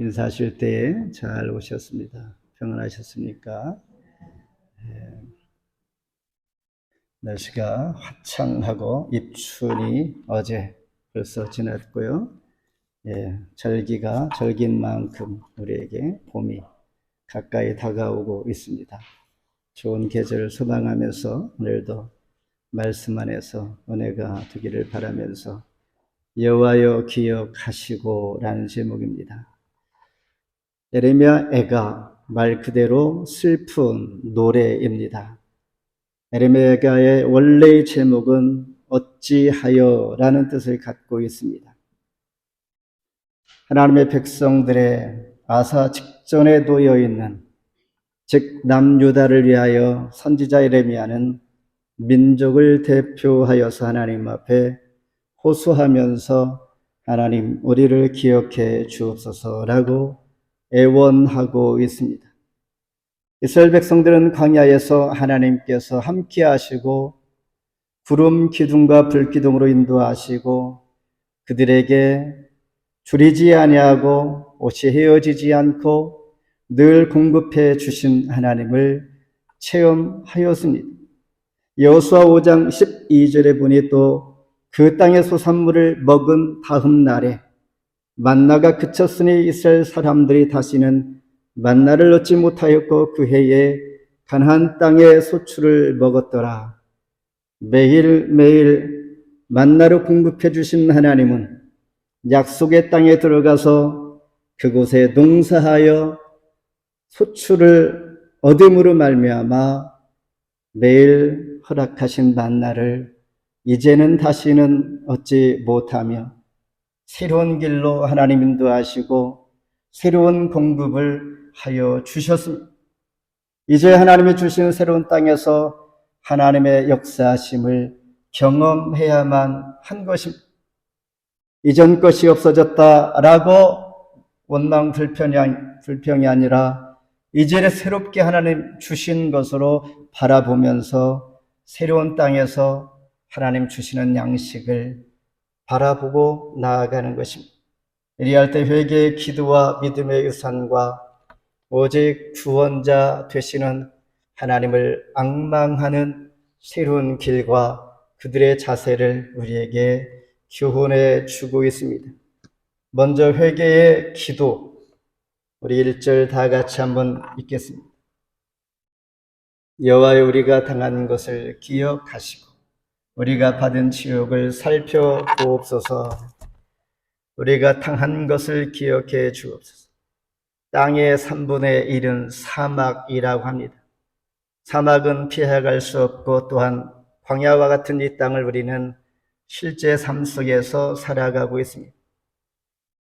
인사하실 때잘 오셨습니다. 평안하셨습니까? 예. 날씨가 화창하고 입춘이 어제 벌써 지났고요. 예, 절기가 절긴 만큼 우리에게 봄이 가까이 다가오고 있습니다. 좋은 계절을 소망하면서 오늘도 말씀 안에서 은혜가 되기를 바라면서 여호와여 기억하시고라는 제목입니다. 에레미야 애가 말 그대로 슬픈 노래입니다. 에레미야의 원래의 제목은 어찌하여라는 뜻을 갖고 있습니다. 하나님의 백성들의 아사 직전에 놓여 있는 즉 남유다를 위하여 선지자 에레미야는 민족을 대표하여서 하나님 앞에 호소하면서 하나님 우리를 기억해 주옵소서라고 애원하고 있습니다. 이스라엘 백성들은 광야에서 하나님께서 함께 하시고 구름 기둥과 불 기둥으로 인도하시고 그들에게 줄이지 아니하고 옷이 헤어지지 않고 늘 공급해 주신 하나님을 체험하였습니다. 여호수아 5장 12절에 보니 또 그 땅의 소산물을 먹은 다음 날에 만나가 그쳤으니 이스라엘 사람들이 다시는 만나를 얻지 못하였고 그 해에 가나안 땅의 소출을 먹었더라. 매일매일 만나를 공급해 주신 하나님은 약속의 땅에 들어가서 그곳에 농사하여 소출을 얻음으로 말미암아 매일 허락하신 만나를 이제는 다시는 얻지 못하며 새로운 길로 하나님 인도하시고 새로운 공급을 하여 주셨습니다. 이제 하나님이 주시는 새로운 땅에서 하나님의 역사하심을 경험해야만 한 것입니다. 이전 것이 없어졌다라고 원망 불평이, 불평이 아니라 이제는 새롭게 하나님 주신 것으로 바라보면서 새로운 땅에서 하나님 주시는 양식을 바라보고 나아가는 것입니다. 이리할 때 회개의 기도와 믿음의 유산과 오직 구원자 되시는 하나님을 악망하는 새로운 길과 그들의 자세를 우리에게 교훈해 주고 있습니다. 먼저 회개의 기도, 우리 1절 다 같이 한번 읽겠습니다. 여호와여 우리가 당한 것을 기억하시고 우리가 받은 지옥을 살펴보옵소서. 우리가 당한 것을 기억해 주옵소서. 땅의 3분의 1은 사막이라고 합니다. 사막은 피해갈 수 없고 또한 광야와 같은 이 땅을 우리는 실제 삶 속에서 살아가고 있습니다.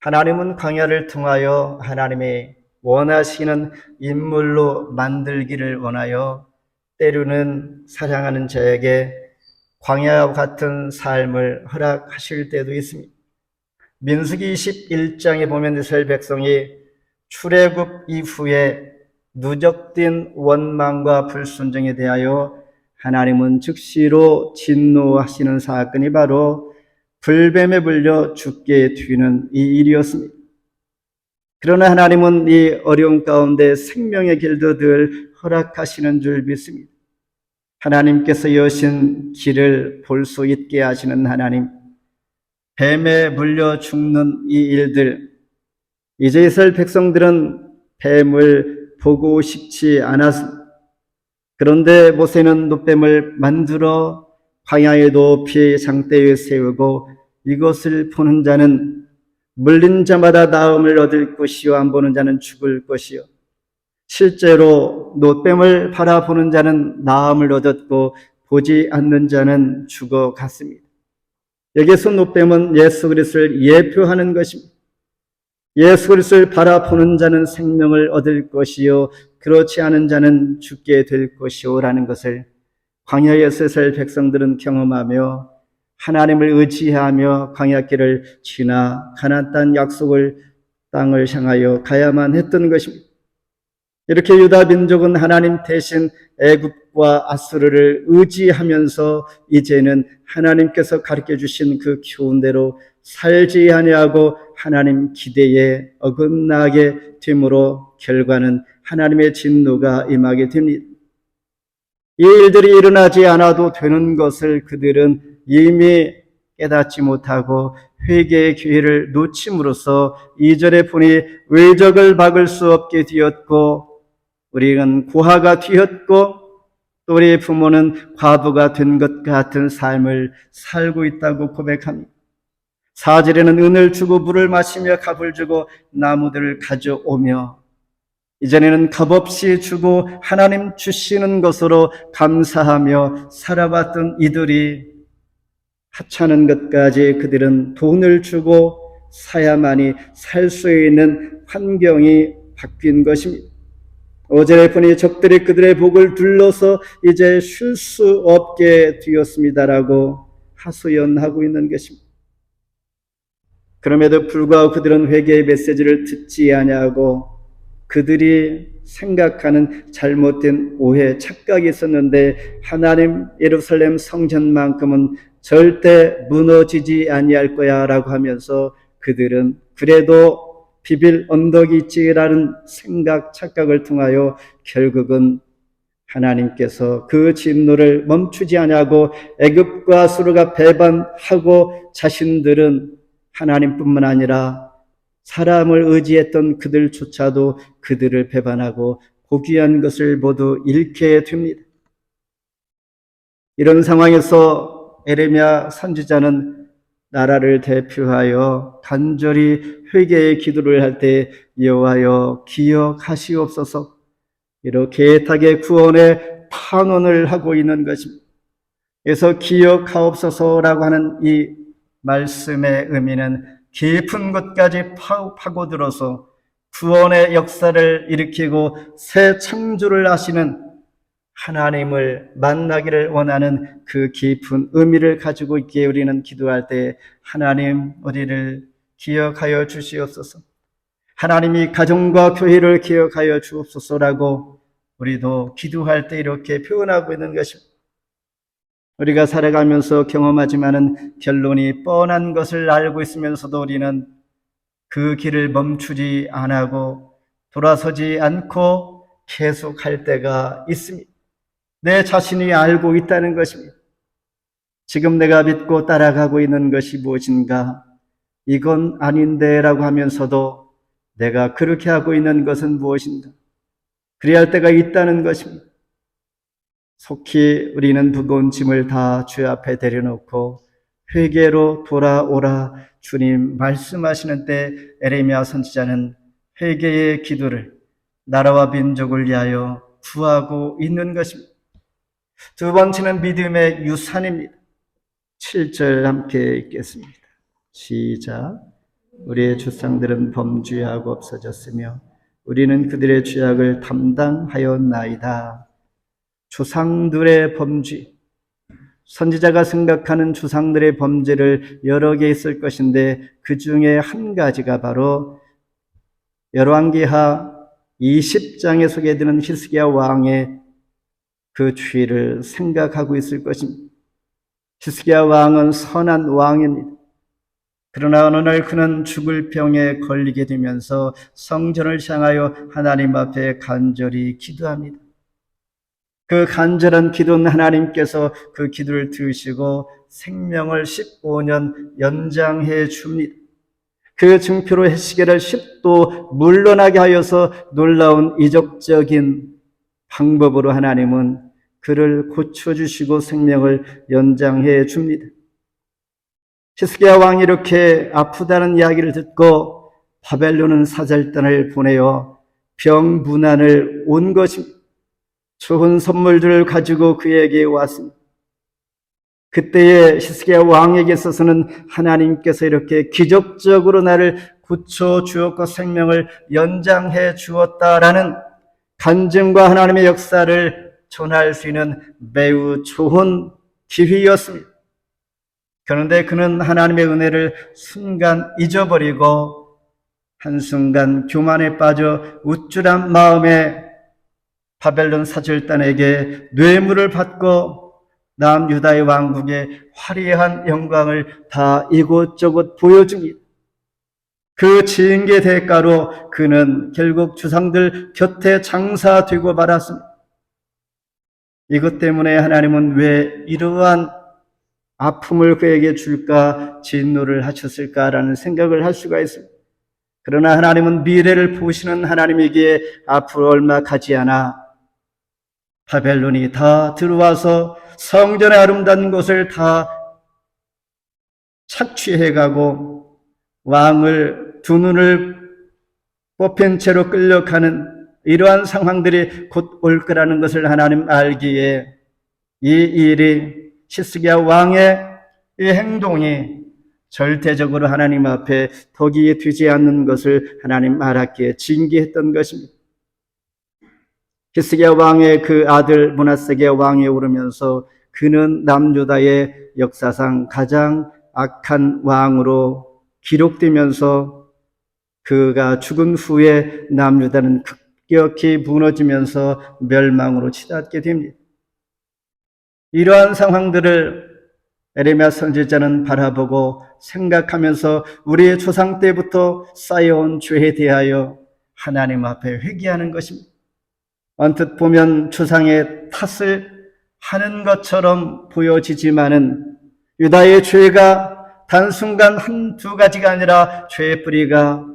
하나님은 광야를 통하여 하나님의 원하시는 인물로 만들기를 원하여 때로는 사랑하는 자에게 광야와 같은 삶을 허락하실 때도 있습니다. 민수기 21장에 보면 이스라엘 백성이 출애굽 이후에 누적된 원망과 불순종에 대하여 하나님은 즉시로 진노하시는 사건이 바로 불뱀에 물려 죽게 되는 이 일이었습니다. 그러나 하나님은 이 어려운 가운데 생명의 길도 늘 허락하시는 줄 믿습니다. 하나님께서 여신 길을 볼 수 있게 하시는 하나님, 뱀에 물려 죽는 이 일들, 이제 이스라엘 백성들은 뱀을 보고 싶지 않았습니다. 그런데 모세는 노뱀을 만들어 광야의 높이 장대에 세우고 이것을 보는 자는 물린 자마다 나음을 얻을 것이요 안 보는 자는 죽을 것이요 실제로 노뱀을 바라보는 자는 나음을 얻었고 보지 않는 자는 죽어갔습니다. 여기서 노뱀은 예수 그리스도를 예표하는 것입니다. 예수 그리스도를 바라보는 자는 생명을 얻을 것이요 그렇지 않은 자는 죽게 될 것이요라는 것을 광야에서 살 백성들은 경험하며 하나님을 의지하며 광야길을 지나 가나안 땅 약속을 땅을 향하여 가야만 했던 것입니다. 이렇게 유다 민족은 하나님 대신 애굽과 아수르를 의지하면서 이제는 하나님께서 가르쳐 주신 그 교훈대로 살지 아니하고 하나님 기대에 어긋나게 됨으로 결과는 하나님의 진노가 임하게 됩니다. 이 일들이 일어나지 않아도 되는 것을 그들은 이미 깨닫지 못하고 회개의 기회를 놓침으로써 이절에 보니 외적을 박을 수 없게 되었고 우리는 고아가 되었고 또 우리의 부모는 과부가 된 것 같은 삶을 살고 있다고 고백합니다. 사절에는 은을 주고 물을 마시며 값을 주고 나무들을 가져오며 이전에는 값없이 주고 하나님 주시는 것으로 감사하며 살아왔던 이들이 하찮은 것까지 그들은 돈을 주고 사야만이 살 수 있는 환경이 바뀐 것입니다. 오절에 보니 적들이 그들의 복을 둘러서 이제 쉴 수 없게 되었습니다라고 하소연하고 있는 것입니다. 그럼에도 불구하고 그들은 회개의 메시지를 듣지 아니하고 그들이 생각하는 잘못된 오해, 착각이 있었는데 하나님 예루살렘 성전만큼은 절대 무너지지 아니할 거야라고 하면서 그들은 그래도 비빌 언덕이 있지라는 생각, 착각을 통하여 결국은 하나님께서 그 진노를 멈추지 아니하고 애굽과 수르가 배반하고 자신들은 하나님뿐만 아니라 사람을 의지했던 그들조차도 그들을 배반하고 고귀한 것을 모두 잃게 됩니다. 이런 상황에서 에레미야 선지자는 나라를 대표하여 간절히 회개의 기도를 할 때 여호와여 기억하시옵소서 이렇게 애타게 구원의 판원을 하고 있는 것입니다. 그래서 기억하옵소서라고 하는 이 말씀의 의미는 깊은 곳까지 파고들어서 구원의 역사를 일으키고 새 창조를 하시는 하나님을 만나기를 원하는 그 깊은 의미를 가지고 있기에 우리는 기도할 때 하나님 우리를 기억하여 주시옵소서. 하나님이 가정과 교회를 기억하여 주옵소서라고 우리도 기도할 때 이렇게 표현하고 있는 것입니다. 우리가 살아가면서 경험하지만은 결론이 뻔한 것을 알고 있으면서도 우리는 그 길을 멈추지 않고 돌아서지 않고 계속할 때가 있습니다. 내 자신이 알고 있다는 것입니다. 지금 내가 믿고 따라가고 있는 것이 무엇인가? 이건 아닌데 라고 하면서도 내가 그렇게 하고 있는 것은 무엇인가? 그래야 할 때가 있다는 것입니다. 속히 우리는 무거운 짐을 다 주 앞에 내려놓고 회개로 돌아오라 주님 말씀하시는 때 에레미야 선지자는 회개의 기도를 나라와 민족을 위하여 구하고 있는 것입니다. 두 번째는 믿음의 유산입니다. 7절 함께 읽겠습니다. 시작. 우리의 주상들은 범죄하고 없어졌으며 우리는 그들의 죄악을 담당하였나이다. 주상들의 범죄. 선지자가 생각하는 주상들의 범죄를 여러 개 있을 것인데 그 중에 한 가지가 바로 열왕기하 20장에 소개되는 히스기야 왕의 그 죄를 생각하고 있을 것입니다. 히스기야 왕은 선한 왕입니다. 그러나 어느 날 그는 죽을 병에 걸리게 되면서 성전을 향하여 하나님 앞에 간절히 기도합니다. 그 간절한 기도는 하나님께서 그 기도를 들으시고 생명을 15년 연장해 줍니다. 그 증표로 해시계를 10도 물러나게 하여서 놀라운 이적적인 방법으로 하나님은 그를 고쳐주시고 생명을 연장해 줍니다. 히스기야 왕이 이렇게 아프다는 이야기를 듣고 바벨론은 사절단을 보내어 병분안을 온 것입니다. 좋은 선물들을 가지고 그에게 왔습니다. 그때의 히스기야 왕에게 있어서는 하나님께서 이렇게 기적적으로 나를 고쳐 주었고 생명을 연장해 주었다라는 간증과 하나님의 역사를 전할 수 있는 매우 좋은 기회였습니다. 그런데 그는 하나님의 은혜를 순간 잊어버리고 한순간 교만에 빠져 우쭐한 마음에 바벨론 사절단에게 뇌물을 받고 남유다의 왕국의 화려한 영광을 다 이곳저곳 보여줍니다. 그 징계 대가로 그는 결국 주상들 곁에 장사되고 말았습니다. 이것 때문에 하나님은 왜 이러한 아픔을 그에게 줄까 진노를 하셨을까라는 생각을 할 수가 있습니다. 그러나 하나님은 미래를 보시는 하나님이기에 앞으로 얼마 가지 않아 바벨론이 다 들어와서 성전의 아름다운 곳을 다 착취해가고 왕을 두 눈을 뽑힌 채로 끌려가는 이러한 상황들이 곧 올 거라는 것을 하나님 알기에 이 일이 시스기야 왕의 이 행동이 절대적으로 하나님 앞에 덕이 되지 않는 것을 하나님 알았기에 징계했던 것입니다. 히스기야 왕의 그 아들 문하세기야 왕이 오르면서 그는 남유다의 역사상 가장 악한 왕으로 기록되면서 그가 죽은 후에 남유다는 급 격히 무너지면서 멸망으로 치닫게 됩니다. 이러한 상황들을 에레미야 선지자는 바라보고 생각하면서 우리의 조상 때부터 쌓여온 죄에 대하여 하나님 앞에 회개하는 것입니다. 언뜻 보면 조상의 탓을 하는 것처럼 보여지지만은 유다의 죄가 단순간 한두 가지가 아니라 죄의 뿌리가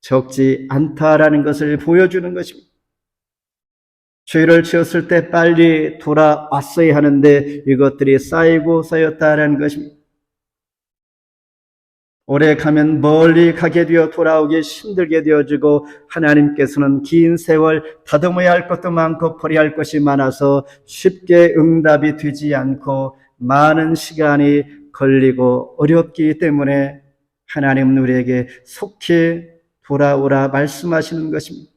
적지 않다라는 것을 보여주는 것입니다. 죄를 지었을 때 빨리 돌아왔어야 하는데 이것들이 쌓이고 쌓였다라는 것입니다. 오래 가면 멀리 가게 되어 돌아오기 힘들게 되어지고 하나님께서는 긴 세월 다듬어야 할 것도 많고 버려야 할 것이 많아서 쉽게 응답이 되지 않고 많은 시간이 걸리고 어렵기 때문에 하나님은 우리에게 속히 돌아오라 말씀하시는 것입니다.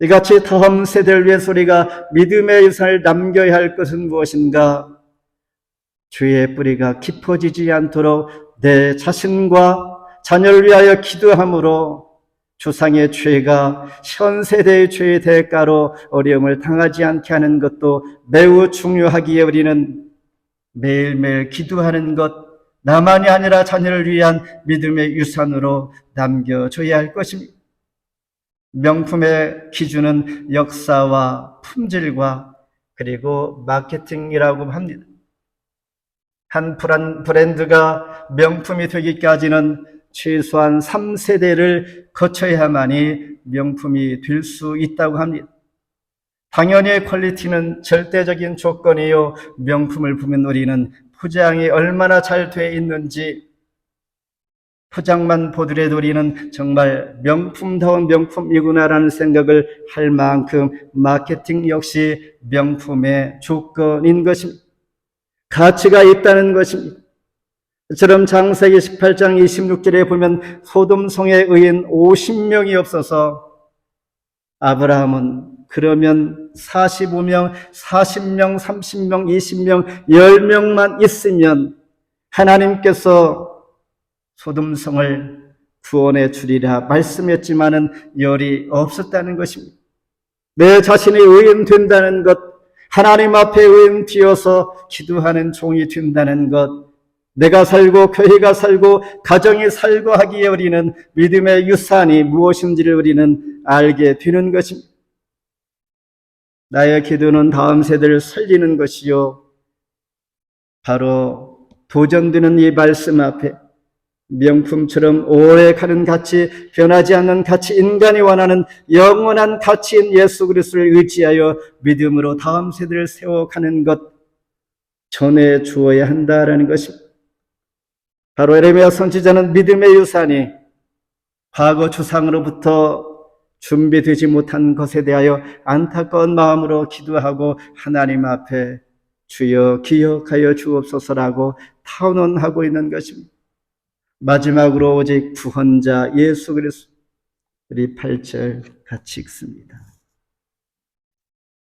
이같이 다음 세대를 위해서 우리가 믿음의 유산을 남겨야 할 것은 무엇인가? 죄의 뿌리가 깊어지지 않도록 내 자신과 자녀를 위하여 기도함으로 조상의 죄가 현 세대의 죄의 대가로 어려움을 당하지 않게 하는 것도 매우 중요하기에 우리는 매일매일 기도하는 것, 나만이 아니라 자녀를 위한 믿음의 유산으로 남겨줘야 할 것입니다. 명품의 기준은 역사와 품질과 그리고 마케팅이라고 합니다. 한 브랜드가 명품이 되기까지는 최소한 3세대를 거쳐야만이 명품이 될 수 있다고 합니다. 당연히 퀄리티는 절대적인 조건이요. 명품을 보면 우리는 포장이 얼마나 잘 돼 있는지 포장만 보더라도 우리는 정말 명품다운 명품이구나라는 생각을 할 만큼 마케팅 역시 명품의 조건인 것입니다. 가치가 있다는 것입니다. 처럼 장세기 18장 26절에 보면 소돔성의 의인 50명이 없어서 아브라함은 그러면 45명, 40명, 30명, 20명, 10명만 있으면 하나님께서 소돔성을 구원해 주리라 말씀했지만은 열이 없었다는 것입니다. 내 자신이 의인 된다는 것, 하나님 앞에 의인 되어서 기도하는 종이 된다는 것, 내가 살고 교회가 살고 가정이 살고 하기에 우리는 믿음의 유산이 무엇인지를 우리는 알게 되는 것입니다. 나의 기도는 다음 세대를 살리는 것이요. 바로 도전되는 이 말씀 앞에 명품처럼 오래 가는 가치, 변하지 않는 가치, 인간이 원하는 영원한 가치인 예수 그리스도를 의지하여 믿음으로 다음 세대를 세워가는 것 전해 주어야 한다라는 것입니다. 바로 에레미야 선지자는 믿음의 유산이 과거 주상으로부터 준비되지 못한 것에 대하여 안타까운 마음으로 기도하고 하나님 앞에 주여 기억하여 주옵소서라고 타원하고 있는 것입니다. 마지막으로 오직 구원자 예수 그리스도 우리 8절 같이 읽습니다.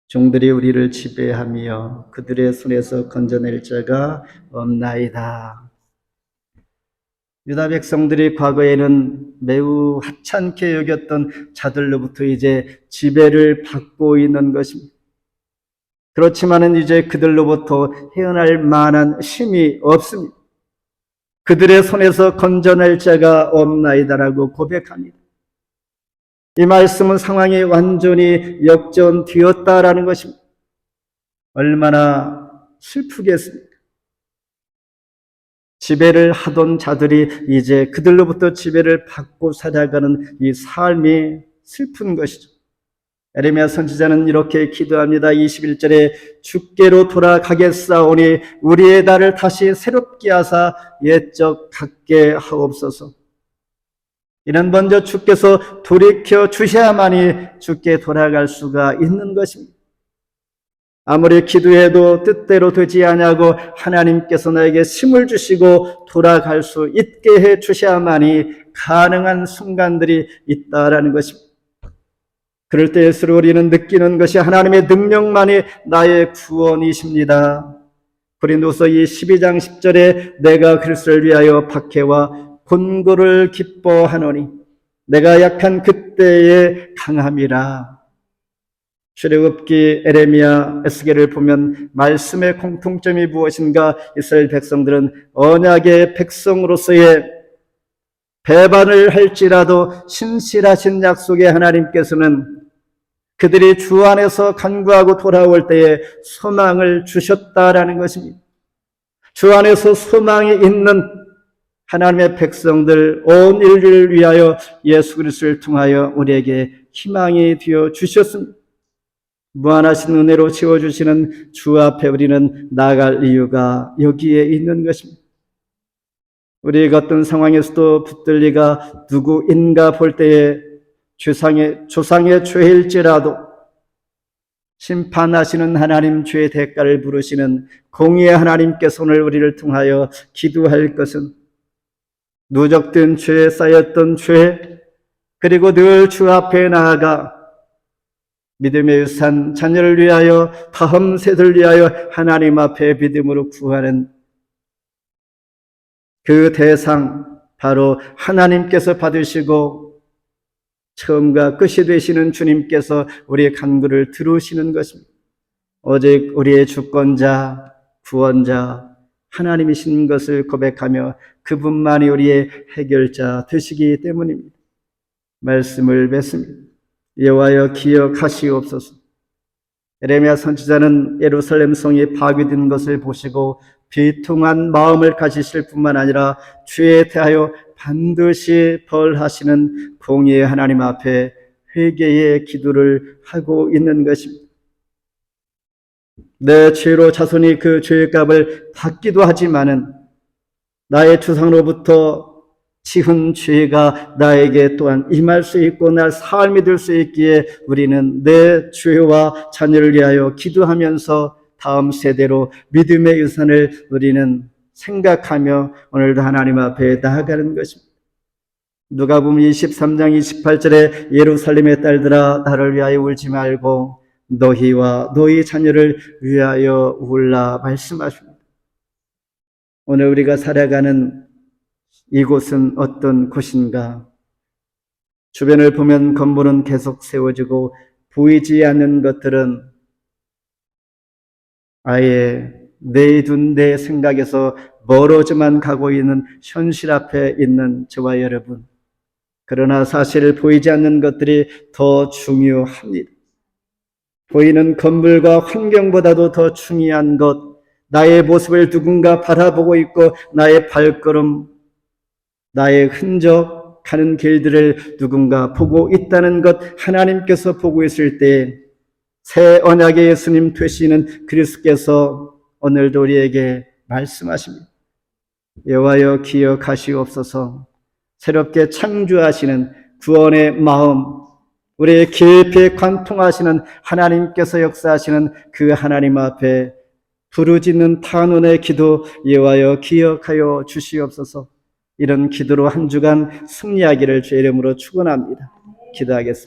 종들이 우리를 지배하며 그들의 손에서 건져낼 자가 없나이다. 유다 백성들이 과거에는 매우 하찮게 여겼던 자들로부터 이제 지배를 받고 있는 것입니다. 그렇지만은 이제 그들로부터 헤어날 만한 힘이 없습니다. 그들의 손에서 건져낼 자가 없나이다라고 고백합니다. 이 말씀은 상황이 완전히 역전되었다라는 것입니다. 얼마나 슬프겠습니까? 지배를 하던 자들이 이제 그들로부터 지배를 받고 살아가는 이 삶이 슬픈 것이죠. 에레미야 선지자는 이렇게 기도합니다. 21절에 주께로 돌아가겠사오니 우리의 날을 다시 새롭게 하사 옛적 같게 하옵소서. 이는 먼저 주께서 돌이켜 주셔야만이 주께 돌아갈 수가 있는 것입니다. 아무리 기도해도 뜻대로 되지 아니하고 하나님께서 나에게 힘을 주시고 돌아갈 수 있게 해 주셔야만이 가능한 순간들이 있다라는 것입니다. 그럴 때일수록 우리는 느끼는 것이 하나님의 능력만이 나의 구원이십니다. 고린도서 이 12장 10절에 내가 그리스도를 위하여 박해와 곤고를 기뻐하노니 내가 약한 그때의 강함이라. 출애굽기 에레미야 에스겔을 보면 말씀의 공통점이 무엇인가 이스라엘 백성들은 언약의 백성으로서의 배반을 할지라도 신실하신 약속의 하나님께서는 그들이 주 안에서 간구하고 돌아올 때에 소망을 주셨다라는 것입니다. 주 안에서 소망이 있는 하나님의 백성들 온 인류를 위하여 예수 그리스도를 통하여 우리에게 희망이 되어 주셨습니다. 무한하신 은혜로 채워 주시는 주 앞에 우리는 나아갈 이유가 여기에 있는 것입니다. 우리가 어떤 상황에서도 붙들리가 누구인가 볼 때에 조상의, 조상의 죄일지라도 심판하시는 하나님 죄의 대가를 부르시는 공의의 하나님께서 오늘 우리를 통하여 기도할 것은 누적된 죄에 쌓였던 죄, 그리고 늘 주 앞에 나아가 믿음의 유산 자녀를 위하여 다음 세대를 위하여 하나님 앞에 믿음으로 구하는 그 대상 바로 하나님께서 받으시고 처음과 끝이 되시는 주님께서 우리의 간구를 들으시는 것입니다. 오직 우리의 주권자, 구원자, 하나님이신 것을 고백하며 그분만이 우리의 해결자 되시기 때문입니다. 말씀을 맺습니다. 여호와여 기억하시옵소서. 에레미야 선지자는 예루살렘 성이 파괴된 것을 보시고 비통한 마음을 가지실 뿐만 아니라 주에 대하여 반드시 벌하시는 공의의 하나님 앞에 회개의 기도를 하고 있는 것입니다. 내 죄로 자손이 그 죄의 값을 받기도 하지만은 나의 주상으로부터 지은 죄가 나에게 또한 임할 수 있고 날 삶이 될 수 있기에 우리는 내 죄와 자녀를 위하여 기도하면서 다음 세대로 믿음의 유산을 우리는 생각하며 오늘도 하나님 앞에 나아가는 것입니다. 누가 보면 23장 28절에 예루살렘의 딸들아 나를 위하여 울지 말고 너희와 너희 자녀를 위하여 울라 말씀하십니다. 오늘 우리가 살아가는 이곳은 어떤 곳인가? 주변을 보면 건물은 계속 세워지고 보이지 않는 것들은 아예 내둔 내 생각에서 멀어져만 가고 있는 현실 앞에 있는 저와 여러분. 그러나 사실 보이지 않는 것들이 더 중요합니다. 보이는 건물과 환경보다도 더 중요한 것, 나의 모습을 누군가 바라보고 있고 나의 발걸음, 나의 흔적, 가는 길들을 누군가 보고 있다는 것 하나님께서 보고 있을 때 새 언약의 예수님 되시는 그리스께서 오늘도 우리에게 말씀하십니다. 여호와여 기억하시옵소서 새롭게 창조하시는 구원의 마음 우리의 깊이 관통하시는 하나님께서 역사하시는 그 하나님 앞에 부르짖는 탄원의 기도 여호와여 기억하여 주시옵소서 이런 기도로 한 주간 승리하기를 주의 이름으로 축원합니다. 기도하겠습니다.